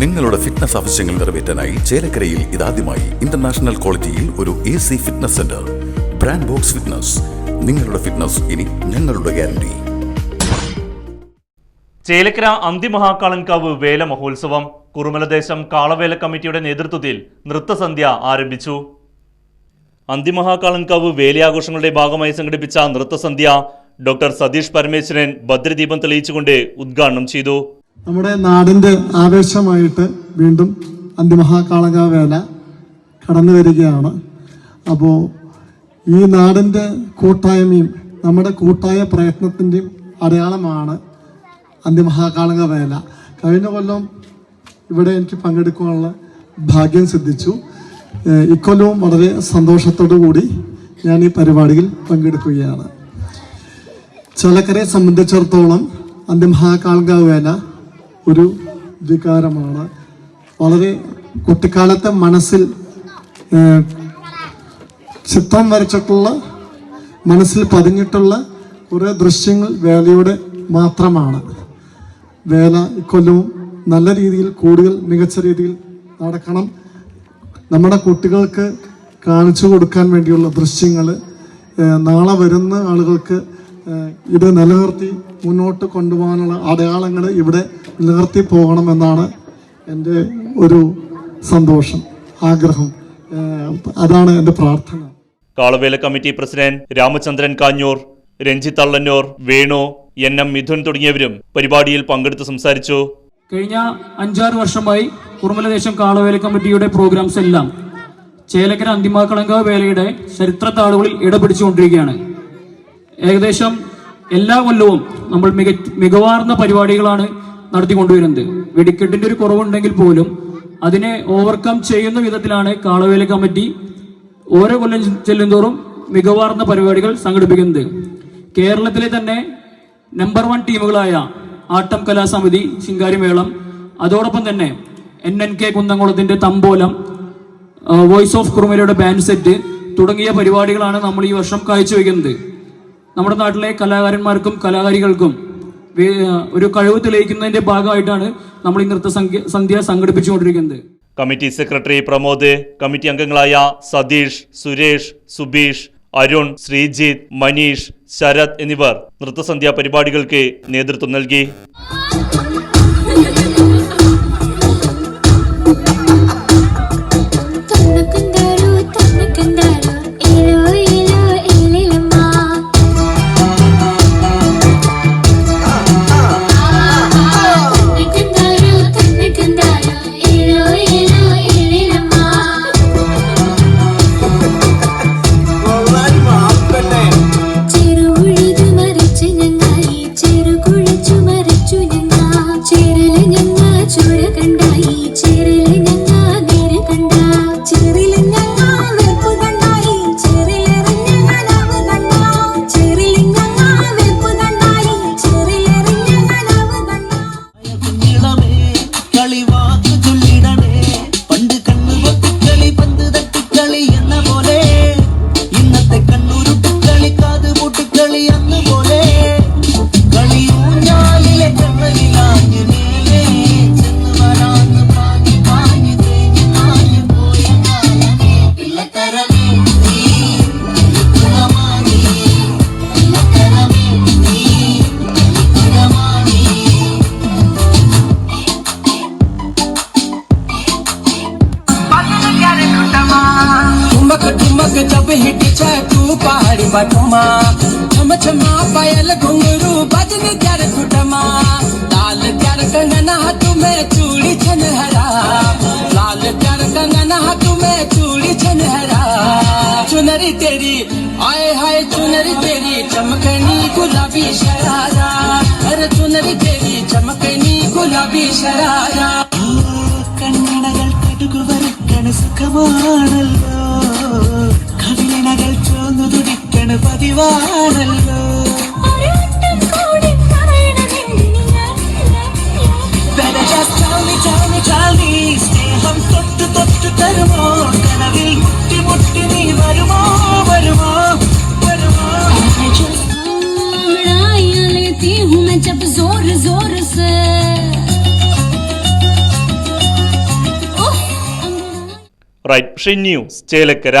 നിങ്ങളുടെ ഫിറ്റ്നസ് ആവശ്യങ്ങൾ നിറവേറ്റാനായി ചേലക്കരയിൽ ഇതാദ്യമായി ഇന്റർനാഷണൽ ക്വാളിറ്റിയിൽ ഒരു A C fitness centre brand box fitness നിങ്ങളുടെ ഫിറ്റ്നസ് ഇനി ഞങ്ങളുടെ ഗ്യാരണ്ടി ചേലക്കര അന്തിമഹാക്കാളൻകാവ് വേല മഹോത്സവം. കുറുമലദേശം കാളവേല കമ്മിറ്റിയുടെ നേതൃത്വത്തിൽ നൃത്തസന്ധ്യ ആരംഭിച്ചു. അന്തിമഹാക്കാളൻകാവ് വേലയാഘോഷങ്ങളുടെ ഭാഗമായി സംഘടിപ്പിച്ച നൃത്തസന്ധ്യ ഡോക്ടർ സതീഷ് പരമേശ്വരൻ ഭദ്രദീപം തെളിയിച്ചുകൊണ്ട് ഉദ്ഘാടനം ചെയ്തു. നമ്മുടെ നാടിന്റെ ആവേശമായിട്ട് വീണ്ടും അന്തിമഹാകാളക വേല കടന്നു വരികയാണ്. അപ്പോൾ ഈ നാടിന്റെ കൂട്ടായ്മയും നമ്മുടെ കൂട്ടായ പ്രയത്നത്തിന്റെയും അടയാളമാണ് അന്തിമഹാകാളക വേല കഴിഞ്ഞ കൊല്ലം ഇവിടെ എനിക്ക് പങ്കെടുക്കാനുള്ള ഭാഗ്യം സിദ്ധിച്ചു. ഇക്കൊല്ലവും വളരെ സന്തോഷത്തോടു കൂടി ഞാൻ ഈ പരിപാടിയിൽ പങ്കെടുക്കുകയാണ്. ചലക്കരയെ സംബന്ധിച്ചിടത്തോളം അന്തിമഹാകാൾഗ വേല ഒരു വികാരമാണ്. വളരെ കുട്ടിക്കാലത്തെ മനസ്സിൽ ചിത്രം വരച്ചിട്ടുള്ള മനസ്സിൽ പതിഞ്ഞിട്ടുള്ള കുറേ ദൃശ്യങ്ങൾ വേലയുടെ മാത്രമാണ്. വേല ഇക്കൊല്ലവും നല്ല രീതിയിൽ കൂടുതൽ മികച്ച രീതിയിൽ നടക്കണം. നമ്മുടെ കുട്ടികൾക്ക് കാണിച്ചു കൊടുക്കാൻ വേണ്ടിയുള്ള ദൃശ്യങ്ങൾ നാളെ വരുന്ന ആളുകൾക്ക് ഇത് നിലനിർത്തി മുന്നോട്ട് കൊണ്ടുപോകാനുള്ള അടയാളങ്ങൾ ഇവിടെ നിലനിർത്തി പോകണമെന്നാണ് എന്റെ ഒരു സന്തോഷം ആഗ്രഹം. അതാണ് എന്റെ പ്രാർത്ഥന. Kalavela committee president Ramachandran Kanjoor Ranjith Allannoor Venu N M Mithun തുടങ്ങിയവരും പരിപാടിയിൽ പങ്കെടുത്ത് സംസാരിച്ചു. കഴിഞ്ഞ അഞ്ചാറ് വർഷമായി കുറുമലദേശം കാളവേല കമ്മിറ്റിയുടെ പ്രോഗ്രാംസ് എല്ലാം ചേലക്കര അന്തിമാക്കളങ്ക വേലയുടെ ചരിത്ര താളുകളിൽ ഇടപിടിച്ചുകൊണ്ടിരിക്കുകയാണ്. ഏകദേശം എല്ലാ കൊല്ലവും നമ്മൾ മിക മികവാർന്ന പരിപാടികളാണ് നടത്തിക്കൊണ്ടുവരുന്നത്. വെടിക്കെട്ടിന്റെ ഒരു കുറവുണ്ടെങ്കിൽ പോലും അതിനെ ഓവർകം ചെയ്യുന്ന വിധത്തിലാണ് കാളവേല കമ്മിറ്റി ഓരോ കൊല്ലം ചെല്ലുന്തോറും മികവാർന്ന പരിപാടികൾ സംഘടിപ്പിക്കുന്നത്. കേരളത്തിലെ തന്നെ നമ്പർ വൺ ടീമുകളായ ആട്ടം കലാസമിതി ശിങ്കാരിമേളം അതോടൊപ്പം തന്നെ എൻ എൻ കെ കുന്നംകുളത്തിന്റെ തമ്പോലം വോയിസ് ഓഫ് കുറുമലയുടെ ബാൻഡ് സെറ്റ് തുടങ്ങിയ പരിപാടികളാണ് നമ്മൾ ഈ വർഷം കാഴ്ചവെക്കുന്നത്. നമ്മുടെ നാട്ടിലെ കലാകാരന്മാർക്കും കലാകാരികൾക്കും ഒരു കഴിവ് തെളിയിക്കുന്നതിന്റെ ഭാഗമായിട്ടാണ് നമ്മൾ ഈ നൃത്ത സന്ധ്യ സംഘടിപ്പിച്ചുകൊണ്ടിരിക്കുന്നത്. കമ്മിറ്റി സെക്രട്ടറി പ്രമോദ് കമ്മിറ്റി അംഗങ്ങളായ സതീഷ് സുരേഷ് സുബീഷ് അരുൺ ശ്രീജിത്ത് മനീഷ് ശരത് എന്നിവർ നൃത്തസന്ധ്യ പരിപാടികൾക്ക് നേതൃത്വം നൽകി. ചേരൽ ഞങ്ങ ചുര കണ്ടായി ठुमक जब हिट तू पहाड़ी बटुमा छम छमा पायल घुंगरू बजन क्यार खुटमा लाल प्यार कंगना तुम्हें चूड़ी छन हरा लाल प्यार कंगना तुम्हें चूड़ी छन हरा चुनरी तेरी आए हाय चुनरी तेरी चमकनी गुलाबी शरारा अरे चुनरी तेरी चमकनी गुलाबी शरारा കണ്ണടകൾ കടുകു വരക്കണ പറയണ പതിവാണല്ലോ. സ്നേഹം തൊട്ട് തൊട്ട് തരുമോ? കനവിൽ മുട്ടി മുട്ടി നീ വരുമോ? വരുമോ? വരുമോ? लेती हूँ मैं जब जोर जोर से റൈറ്റ് ഷി ന്യൂസ് ചേലക്കര